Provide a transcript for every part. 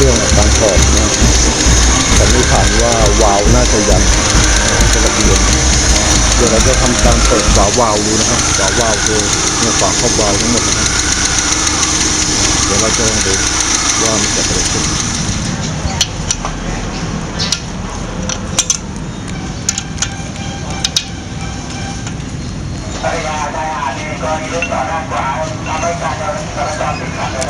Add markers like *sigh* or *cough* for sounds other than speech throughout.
เครื่องการถอดนะสันนิษฐานว่าวาล์วน่าจะยันกระเบียนเดี๋ยวเราจะทำการเปิดฝาวาล์วดูนะครับฝาวาล์วคือเนี่ยฝาครอบวาล์วทั้งหมดนะครับเดี๋ยวเราจะลองดูว่ามันจะเกิดขึ้นภรรยาชายหาดนี่กรณีรถจอดด้านขวาทำให้การจราจรติดขัดเลยนะ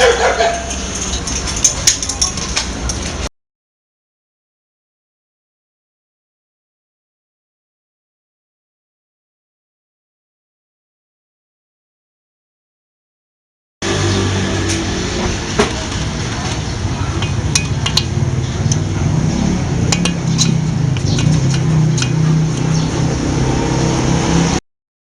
Do *laughs* you